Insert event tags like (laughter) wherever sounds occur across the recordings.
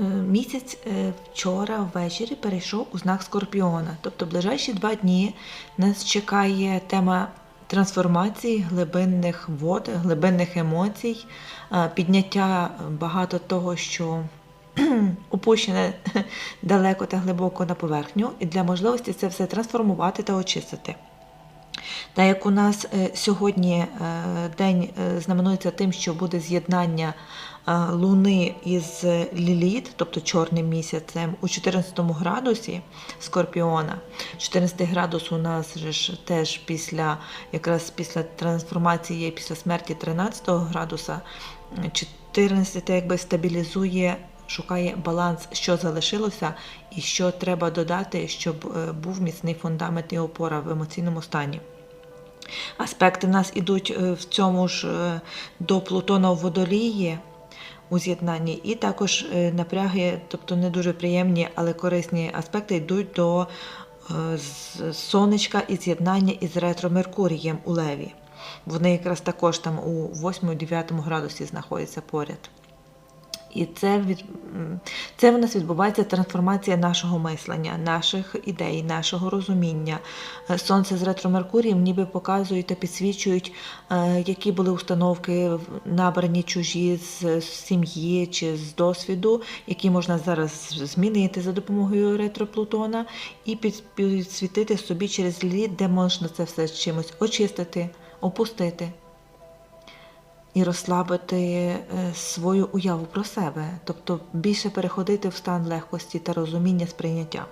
е, місяць е, вчора ввечері перейшов у знак Скорпіона. Тобто, ближайші два дні нас чекає тема трансформації глибинних вод, глибинних емоцій, е, підняття багато того, що (clears throat) опущене (clears throat) далеко та глибоко на поверхню, і для можливості це все трансформувати та очистити. Та як у нас сьогодні день знаменується тим, що буде з'єднання Луни із Ліліт, тобто чорним місяцем, у 14 градусі Скорпіона. 14 градус у нас ж теж після якраз після трансформації, після смерті 13 градуса, 14 якби стабілізує. Шукає баланс, що залишилося, і що треба додати, щоб е, був міцний фундамент і опора в емоційному стані. Аспекти в нас ідуть е, в цьому ж е, до Плутона в водолії у з'єднанні, і також е, напряги, тобто не дуже приємні, але корисні аспекти йдуть до е, сонечка і з'єднання із ретро Меркурієм у Леві. Вони якраз також там у 8-9 градусі знаходяться поряд. І це, від, це в нас відбувається трансформація нашого мислення, наших ідей, нашого розуміння. Е, Сонце з ретро Меркурієм ніби показують та підсвічують, е, які були установки набрані чужі з, сім'ї чи з досвіду, які можна зараз змінити за допомогою ретро Плутона, і під, підсвітити собі через лід, де можна це все чимось очистити, опустити і розслабити е, свою уяву про себе, тобто більше переходити в стан легкості та розуміння сприйняття.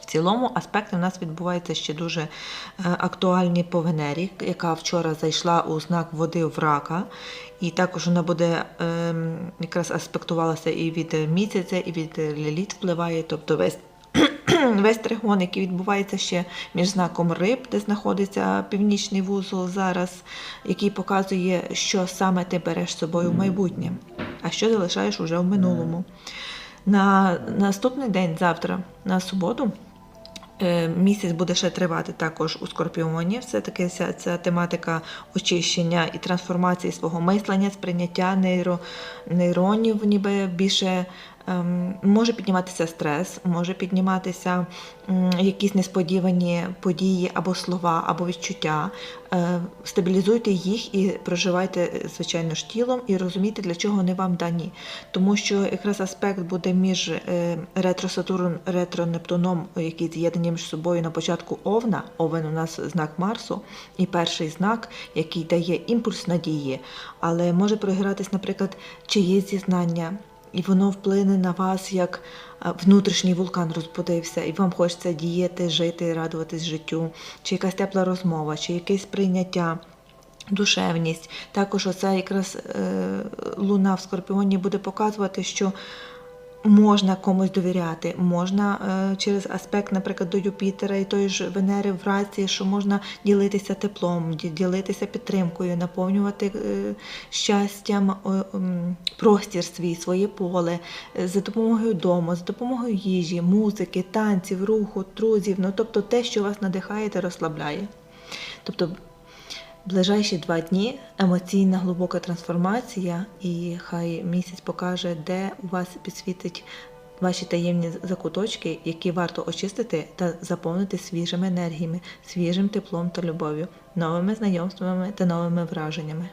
В цілому аспекти в нас відбуваються ще дуже е, актуальні по Венері, яка вчора зайшла у знак води в рака, і також вона буде ем, якраз аспектувалася і від місяця, і від ліліт впливає, тобто весь (clears throat) весь тригон, який відбувається ще між знаком риб, де знаходиться північний вузол зараз, який показує, що саме ти береш з собою в майбутнє, а що залишаєш уже в минулому. На наступний день, завтра, на суботу, Е, Місяць буде ще тривати також у Скорпіоні. Все-таки ця, ця тематика очищення і трансформації свого мислення, сприйняття нейро, нейронів, ніби більше може підніматися стрес, може підніматися якісь несподівані події або слова, або відчуття. Е, стабілізуйте їх і проживайте, е, звичайно ж, тілом, і розумійте, для чого вони вам дані. Тому що якраз аспект буде між е, ретро-Сатурн, ретро-Нептуном, які з'єднані між собою на початку Овна. Овен у нас знак Марсу, і перший знак, який дає імпульс надії, але може програтись, наприклад, чиєсь зізнання. І воно вплине на вас, як е, внутрішній вулкан розбудився, і вам хочеться діяти, жити, радуватись життю, чи якась тепла розмова, чи якесь прийняття. Душевність. Також оця якраз е, луна в Скорпіоні буде показувати, що можна комусь довіряти, можна е, через аспект, наприклад, до Юпітера і тої ж Венери в раці, що можна ділитися теплом, ділитися підтримкою, наповнювати е, щастям простір свій, своє поле е, за допомогою дому, за допомогою їжі, музики, танців, руху, друзів, ну тобто те, що вас надихає та розслабляє. Тобто Ближайші два дні емоційна глибока трансформація, і хай місяць покаже, де у вас підсвітить ваші таємні закуточки, які варто очистити та заповнити свіжими енергіями, свіжим теплом та любов'ю, новими знайомствами та новими враженнями.